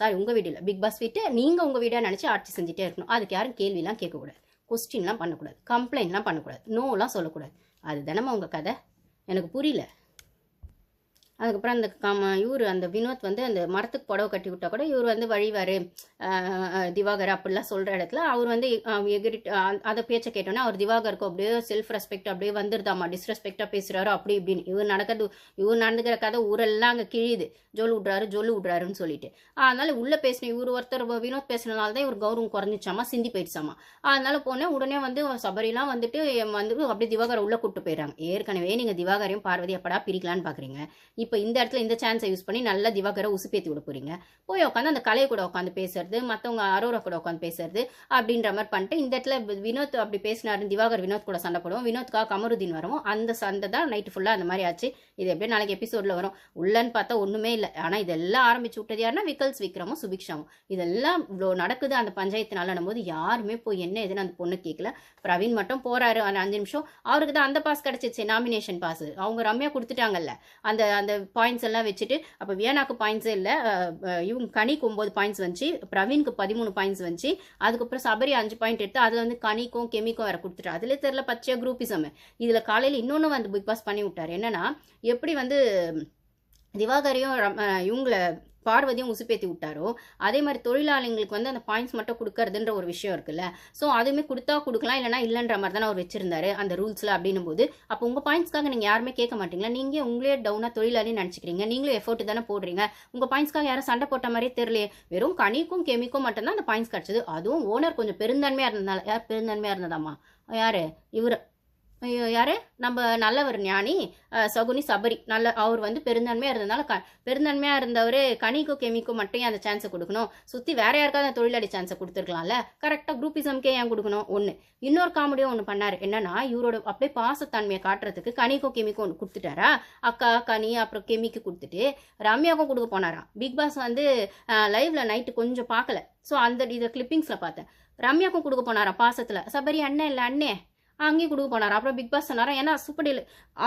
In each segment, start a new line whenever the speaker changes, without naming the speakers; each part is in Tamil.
சாரி உங்கள் வீடு இல்லை. பிக் பாஸ் வீட்டு நீங்கள் உங்கள் வீடாக நினச்சி ஆட்சி செஞ்சுட்டே இருக்கணும். அதுக்கு யாரும் கேள்விலாம் கேட்கக்கூடாது. கொஸ்டின்லாம் பண்ணக்கூடாது. கம்ப்ளைண்ட்லாம் பண்ணக்கூடாது. நோலாம் சொல்லக்கூடாது. அது தினமும் உங்கள் கதை? எனக்கு புரியல. அதுக்கப்புறம் அந்த காம இவர் அந்த வினோத் வந்து அந்த மரத்துக்கு புடவை கட்டி விட்டால் கூட இவர் வந்து வழிவார். திவாகர் அப்படிலாம் சொல்கிற இடத்துல அவர் வந்து எகிரி அதை பேச்சை கேட்டோன்னே அவர் திவாகருக்கு அப்படியே செல்ஃப் ரெஸ்பெக்ட் அப்படியே வந்துருதாம்மா டிஸ்ரெஸ்பெக்டாக பேசுகிறாரோ அப்படி இப்படின்னு. இவர் நடக்கிறது இவர் நடந்துக்கிற கதை ஊரெல்லாம் அங்கே கிழியுது. ஜொல்லு விட்றாரு ஜொல்லு விட்றாருன்னு சொல்லிட்டு. அதனால் உள்ளே பேசின இவர் ஒருத்தர் வினோத் பேசினனால தான் இவர் கௌரவம் குறைஞ்சிச்சாமா சிந்தி போயிடுச்சாமா. அதனால போனேன் உடனே வந்து சபரிலாம் வந்துட்டு வந்து அப்படியே திவாகரை உள்ளே கூப்பிட்டு போயிடுறாங்க. ஏற்கனவே நீங்கள் திவாகரையும் பார்வதி எப்படா பிரிக்கலான்னு பார்க்குறீங்க இப்போ இந்த இடத்துல இந்த சான்ஸை யூஸ் பண்ணி நல்லா திவாகரை உசுப்பேத்தி விட போறீங்க. போய் உட்காந்து அந்த கலையை கூட உட்காந்து பேசுறது மற்றவங்க அரோரா கூட உட்காந்து பேசுறது அப்படின்ற மாதிரி பண்ணிட்டு இந்த இடத்துல வினோத் அப்படி பேசினாரு திவாகர் வினோத் கூட சண்டை போடுவோம். வினோத்துக்காக கமருதீன் வரும் அந்த சண்டை தான் நைட்டு ஃபுல்லாக அந்த மாதிரி ஆச்சு. இது எப்படியும் நாளைக்கு எபிசோடில் வரும். உள்ளன்னு பார்த்தா ஒன்றுமே இல்லை. ஆனால் இதெல்லாம் ஆரம்பிச்சு விட்டது யாருன்னா விக்கல்ஸ் விக்ரமும் சுபிக்ஷாவும். இதெல்லாம் இவ்வளோ நடக்குது அந்த பஞ்சாயத்து போது யாருமே போய் என்ன எதுன்னு அந்த பொண்ணு கேட்கல பிரவீன் மட்டும் போறாரு. அந்த அஞ்சு நிமிஷம். அவருக்கு தான் அந்த பாஸ் கிடைச்சிச்சு நாமினேஷன் பாஸ் அவங்க ரம்யா கொடுத்துட்டாங்கல்ல. அந்த அந்த பாயிண்ட்ஸ் எல்லாம் வச்சுட்டு அப்போ வியனாக்கு பாயிண்ட்ஸே இல்லை இவங்க கனிக்கு ஒம்பது பாயிண்ட்ஸ் வந்துச்சு பிரவீனுக்கு பதிமூணு பாயிண்ட்ஸ் வந்துச்சு அதுக்கப்புறம் சபரி அஞ்சு பாயிண்ட் எடுத்து அதில் வந்து கனிக்கும் கெமிக்கும் வேறு கொடுத்துட்டு அதிலே தெரில பச்சையா குரூப்பிசம் இதில் காலையில் இன்னொன்று வந்து பிக் பாஸ் பண்ணி விட்டார். என்னன்னா எப்படி வந்து திவாகரையும் ரம்- இவங்கள பார்வதியும் உசுப்பேத்தி விட்டாரோ? அதே மாதிரி தொழிலாளிங்களுக்கு வந்து அந்த பாயிண்ட்ஸ் மட்டும் கொடுக்கறதுன்ற ஒரு விஷயம் இருக்குல்ல. ஸோ அதுவுமே கொடுத்தா கொடுக்கலாம் இல்லைனா இல்லைன்ற மாதிரி தானே அவர் வச்சிருந்தாரு அந்த ரூல்ஸில் அப்படின்னும் போது அப்போ உங்கள் பாயிண்ட்ஸ்க்காக நீங்கள் யாருமே கேட்க மாட்டீங்களா? நீங்கள் உங்களே டவுனாக தொழிலாளி நினச்சிக்கிறீங்க. நீங்களும் எஃபோர்ட் தானே போடுறீங்க. உங்கள் பாயிண்ட்ஸ்க்காக யாரும் சண்டை போட்ட மாதிரியே தெரியலையே. வெறும் கனிக்கும் கெமிக்கும் மட்டும்தான் அந்த பாயிண்ட்ஸ் கிடச்சிது. அதுவும் ஓனர் கொஞ்சம் பெருந்தன்மையாக இருந்ததால யார் பெருந்தன்மையாக இருந்ததாம்மா? யார்? இவர். யாரு? நம்ம நல்லவர் ஞானி சகுனி சபரி. நல்ல அவர் வந்து பெருந்தன்மையாக இருந்ததுனால க பெருந்தன்மையாக இருந்தவர் கனிக்கும் கெமிக்கும் மட்டும் அந்த சான்ஸை கொடுக்கணும். சுற்றி வேற யாருக்காவது அந்த தொழிலாளி சான்ஸை கொடுத்துருக்கலாம்ல? கரெக்டாக குரூப்பிசம்க்கே ஏன் கொடுக்கணும்? ஒன்று இன்னொரு காமெடியும் ஒன்று பண்ணார். என்னன்னா இவரோட அப்படியே பாசத்தன்மையை காட்டுறதுக்கு கனிக்கும் கெமிக்கும் ஒன்று கொடுத்துட்டாரா? அக்கா கனி அப்புறம் கெமிக்கு கொடுத்துட்டு ரம்யாவுக்கும் கொடுக்க போனாராம். பிக் பாஸ் வந்து லைவ்ல நைட்டு கொஞ்சம் பார்க்கல. ஸோ அந்த இதை கிளிப்பிங்ஸில் பார்த்தேன். ரம்யாவுக்கும் கொடுக்க போனாராம் பாசத்தில். சபரி அண்ணன் இல்லை அண்ணே. அங்கேயும் கொடுக்க போனார். அப்புறம் பிக் பாஸ் சொன்னாரா ஏன்னா சூப்பர்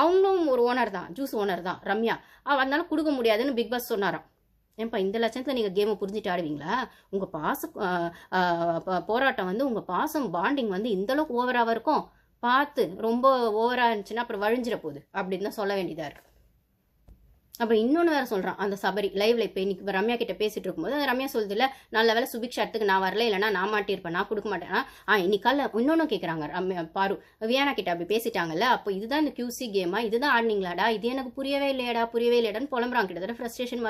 அவங்களும் ஒரு ஓனர் தான் ஜூஸ் ஓனர் தான் ரம்யா. அதனால கொடுக்க முடியாதுன்னு பிக் பாஸ் சொன்னாராம். ஏன்பா இந்த லட்சத்தில் நீங்கள் கேமை புரிஞ்சுட்டு ஆடுவீங்களா? உங்கள் பாச போராட்டம் வந்து உங்கள் பாசம் பாண்டிங் வந்து இந்த அளவுக்கு ஓவராக இருக்கும். பார்த்து ரொம்ப ஓவராக இருந்துச்சுன்னா அப்புறம் வழிஞ்சிட போகுது. அப்படின்னு தான் சொல்ல வேண்டியதாக இருக்குது அப்புறம் இன்னொன்று வேற சொல்கிறான் அந்த சபரி லைவ்ல இப்போ இன்னைக்கு ரம்யா கிட்ட பேசிட்டு இருக்கும்போது அந்த ரம்யா சொல்லுது நல்ல வேலை சுபிக்ஷா இடத்துக்கு நான் வரல இல்லைன்னா நான் மாட்டியிருப்பேன் நான் கொடுக்க மாட்டேன். ஆ இன்னைக்கால காலைல கேட்குறாங்க ரம்யா பாரு வியானா கிட்ட அப்படி பேசிட்டாங்கல்ல அப்போ இதுதான் இந்த கியூசி கேமா இதுதான் ஆடினீங்களாடா இது எனக்கு புரியவே இல்லையாடா புரியவே இல்லையாடான்னு புலம்புறாங்க கிட்டத்தட்ட ஃப்ரஸ்ட்ரேஷன்